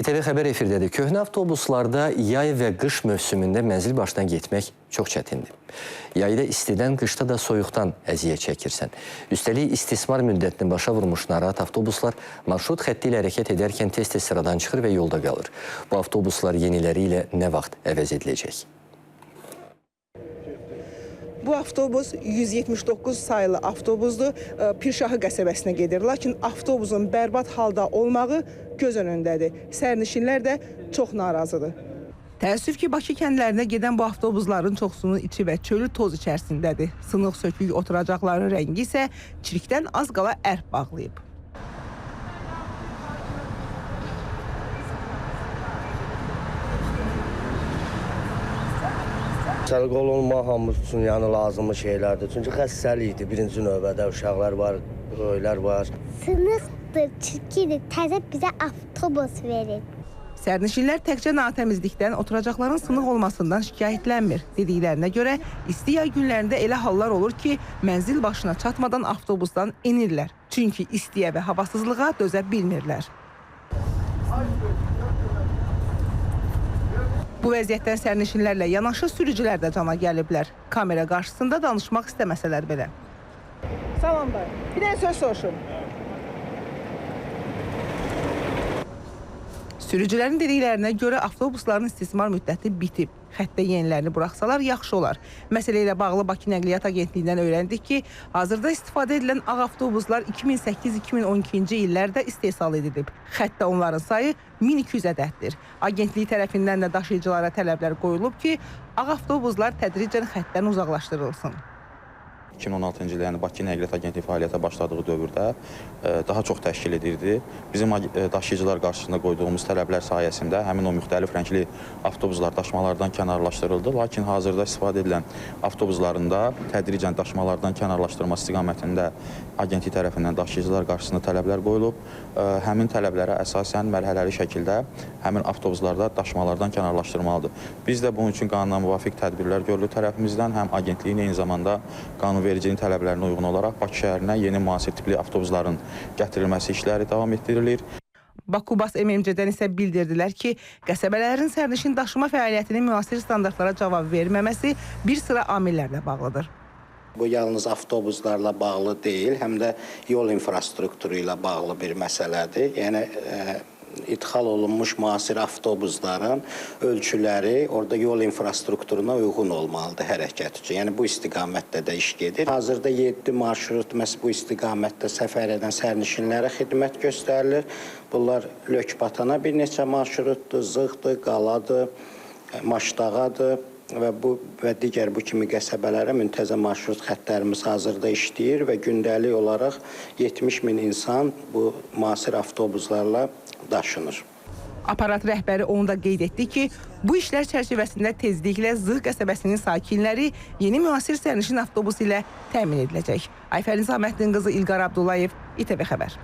İTV Xəbər efirdədir. Köhnə avtobuslarda yay və qış mövsümündə mənzil başdan getmək çox çətindir. Yayda istidən, qışda da soyuqdan əziyyət çəkirsən. Üstəlik istismar müddətini başa vurmuş narahat avtobuslar marşrut xətti ilə hərəkət edərkən sıradan çıxır və yolda qalır. Bu avtobuslar yeniləri ilə nə vaxt əvəz ediləcək? Bu avtobus 179 saylı avtobusdur. Ə, Pirşahı qəsəbəsinə gedir. Lakin avtobusun bərbad halda olmağı göz önündədir. Sərnişinlər də çox narazıdır. Təəssüf ki, Bakı kəndlərinə gedən bu avtobusların çoxsunun içi və çölü toz içərisindədir. Sınıq sökük oturacaqların rəngi isə çirkdən az qala ərp bağlayıb. Sərqol olmaq hamımız üçün yəni lazımlı şeylərdir. Çünki xəstəlikdir. Birinci növbədə uşaqlar var, öylər var. Sınıqdır, çirkidir. Təzə bizə avtobus verin. Sərnişinlər təkcə natəmizlikdən, oturacaqların sınıq olmasından şikayətlənmir. Dediklərinə görə isti yay günlərində elə hallar olur ki, mənzil başına çatmadan avtobusdan enirlər. Çünki istiyə və havasızlığa dözə bilmirlər. Bu vəziyyətdən sərnişinlərlə yanaşı sürücülər də cana gəliblər. Kamera qarşısında danışmaq istəməsələr belə. Salam da. Bir dənə söz soruşum. Sürücülərin dediklərinə görə avtobusların istismar müddəti bitib. Xəttə yenilərini buraxsalar yaxşı olar. Məsələ ilə bağlı Bakı Nəqliyyat Agentliyindən öyrəndik ki, hazırda istifadə edilən ağ avtobuslar 2008-2012-ci illərdə istehsal edilib. Xəttə onların sayı 1200 ədəddir. Agentlik tərəfindən də daşıyıcılara tələblər qoyulub ki, ağ avtobuslar tədricən xəttdən uzaqlaşdırılsın. 2016-cı il, yəni Bakı Nəqliyyat Agentliyi fəaliyyətə başladığı dövrdə e, daha çox təşkil edirdi. Bizim e, daşıyıcılar qarşısında qoyduğumuz tələblər sayəsində həmin o müxtəlif rəngli avtobuslar daşımalardan kənarlaşdırıldı. Lakin hazırda istifadə edilən avtobuslarında tədricən daşımalardan kənarlaşdırılması istiqamətində agentlik tərəfindən daşıyıcılar qarşısında tələblər qoyulub. E, Həmin tələblərə əsasən mərhələli şəkildə həmin avtobuslarda daşımalardan kənarlaşdırmalıdır. Biz də bunun üçün qanuna müvafiq tədbirlər görülür tərəfimizdən, həm agentliyin eyni zamanda qanunvericiliyin tələblərinə uyğun olaraq Bakı şəhərinə yeni müasir tipli avtobusların gətirilməsi işləri davam etdirilir. Bakubas MMC-dən isə bildirdilər ki, qəsəbələrin sərnişin daşıma fəaliyyətinin müasir standartlara cavab verməməsi bir sıra amillərlə bağlıdır. Bu yalnız avtobuslarla bağlı deyil, həm də yol infrastrukturu ilə bağlı bir məsələdir. Yəni e, idxal olunmuş müasir avtobusların ölçüləri orada yol infrastrukturuna uyğun olmalıdır hərəkət üçün. Yəni bu istiqamətdə də iş gedir. Hazırda 7 marşrut məhz bu istiqamətdə səfər edən sərnişinlərə xidmət göstərilir. Bunlar Lökbatana bir neçə marşrutdur, Zığdır, Qaladır, Maşdağadır və bu və digər bu kimi qəsəbələrə müntəzəm marşrut xəttlərimiz hazırda işləyir və gündəlik olaraq 70 min insan bu müasir avtobuslarla daşınır. Aparat rəhbəri onu da qeyd etdi ki, bu işlər çərçivəsində tezliklə Zığ qəsəbəsinin sakinləri yeni müasir sərnişin avtobusu ilə təmin ediləcək. Ayfərin Saməddin qızı İlqar Abdullayev, İTV xəbər.